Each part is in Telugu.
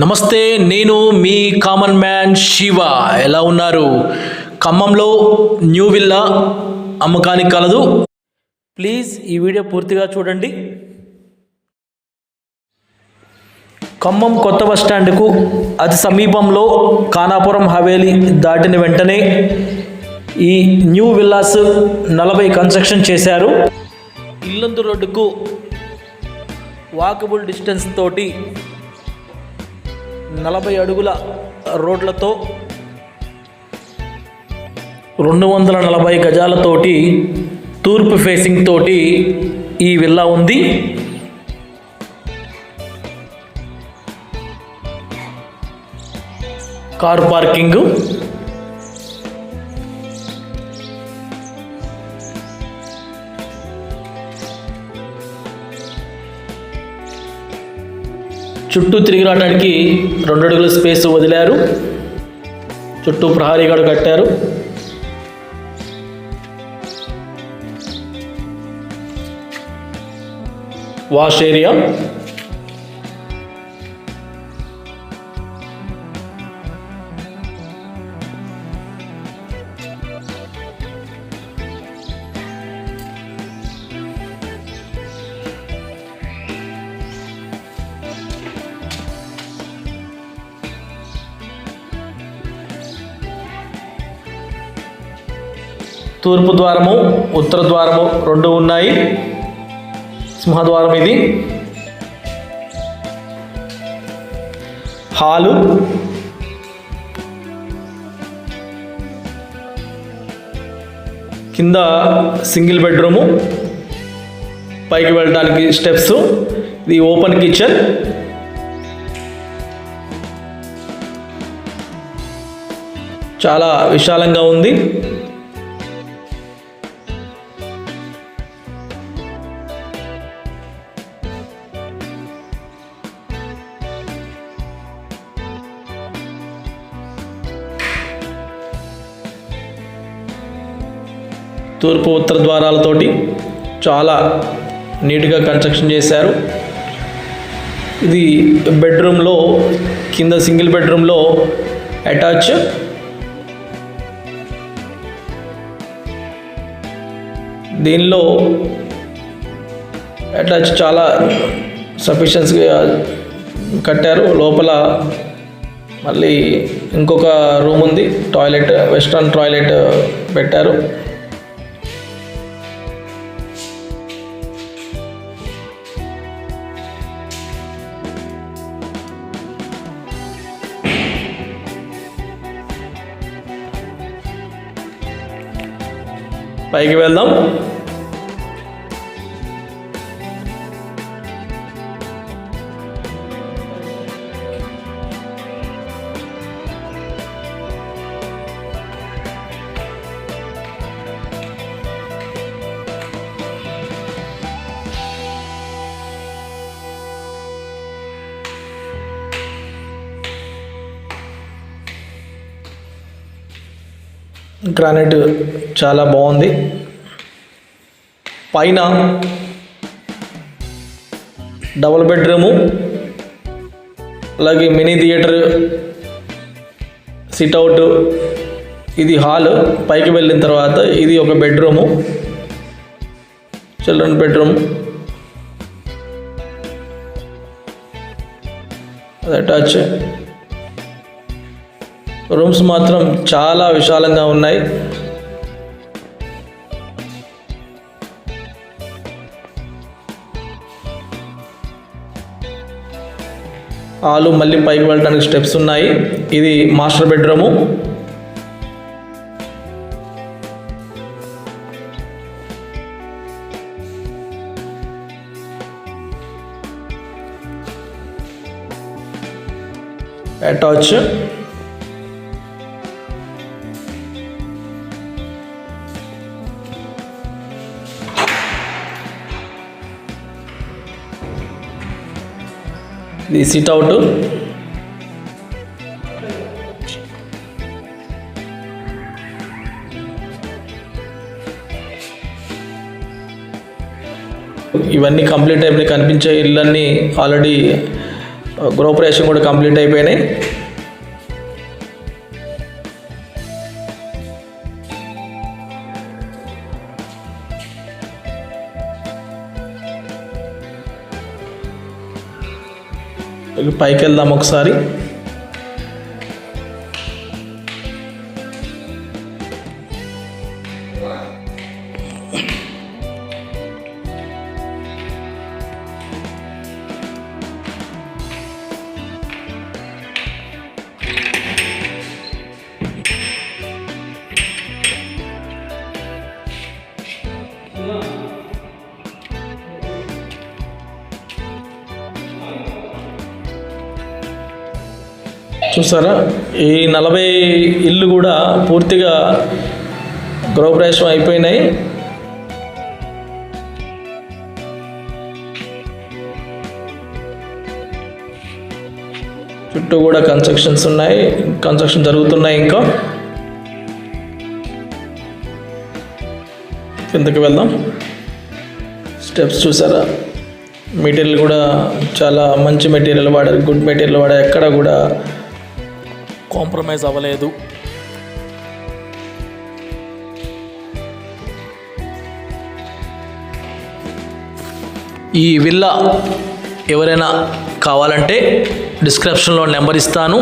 నమస్తే నేను మీ కామన్ మ్యాన్ శివ. ఎలా ఉన్నారు? ఖమ్మంలో న్యూ విల్లా అమ్మకానికి కలదు. ప్లీజ్ ఈ వీడియో పూర్తిగా చూడండి. ఖమ్మం కొత్త బస్ స్టాండ్కు అతి సమీపంలో ఖానాపురం హవేలీ దాటిన వెంటనే ఈ న్యూ విల్లాస్ నలభై కన్స్ట్రక్షన్ చేశారు. ఇల్లందు రోడ్డుకు వాకబుల్ డిస్టెన్స్ తోటి నలభై అడుగుల రోడ్లతో రెండు వందల నలభై గజాలతోటి తూర్పు ఫేసింగ్ తోటి ఈ విల్లా ఉంది. Car parking. చుట్టూ తిరిగి రావడానికి రెండు అడుగుల స్పేస్ వదిలారు. చుట్టూ ప్రహరీ గడు కట్టారు. Wash area. తూర్పు ద్వారము ఉత్తర ద్వారము రెండు ఉన్నాయి. సింహద్వారం ఇది. హాలు. కింద సింగిల్ బెడ్రూము. పైకి వెళ్ళడానికి స్టెప్స్. ఇది ఓపెన్ కిచెన్. చాలా విశాలంగా ఉంది. తూర్పు ఉత్తర ద్వారాలతోటి చాలా నీట్గా కన్స్ట్రక్షన్ చేశారు. ఇది బెడ్రూమ్లో కింద సింగిల్ బెడ్రూమ్లో అటాచ్. దీనిలో అటాచ్ చాలా సఫిషియన్స్గా కట్టారు. లోపల మళ్ళీ ఇంకొక రూమ్ ఉంది. టాయిలెట్ వెస్ట్రన్ టాయిలెట్ పెట్టారు. పైకి వెళ్దాం. గ్రానైట్ చాలా బాగుంది. పైన డబుల్ బెడ్రూము అలాగే మినీ థియేటర్ సిట్అవుట్ ఇది హాల్ పైకి వెళ్ళిన తర్వాత ఇది ఒక బెడ్రూము చిల్డ్రన్ బెడ్రూమ్ అది అటాచ్ రూమ్స్ మాత్రం చాలా విశాలంగా ఉన్నాయి. ఆలు మళ్ళీ పైకి వెళ్ళడానికి స్టెప్స్ ఉన్నాయి. ఇది మాస్టర్ బెడ్రూము. అటాచ్ ఇది సిట్ అవుట్ ఇవన్నీ కంప్లీట్ అయిపోయి కనిపించే ఇళ్ళన్నీ ఆల్రెడీ గృహప్రవేశం కూడా కంప్లీట్ అయిపోయినాయి. పైకి వెళ్దాం ఒకసారి. చూసారా? ఈ నలభై ఇల్లు కూడా పూర్తిగా గృహప్రవేశం అయిపోయినాయి. చుట్టూ కూడా కన్స్ట్రక్షన్స్ ఉన్నాయి. కన్స్ట్రక్షన్ జరుగుతున్నాయి ఇంకా. కిందకి వెళ్దాం. స్టెప్స్ చూసారా? మెటీరియల్ కూడా చాలా మంచి మెటీరియల్ వాడారు. గుడ్ మెటీరియల్ వాడారు. ఎక్కడ కూడా కాంప్రమైజ్ అవ్వలేదు. ఈ విల్లా ఎవరైనా కావాలంటే డిస్క్రిప్షన్లో నెంబర్ ఇస్తాను.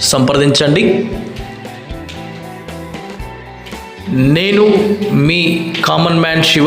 సంప్రదించండి. నేను మీ common man Shiva.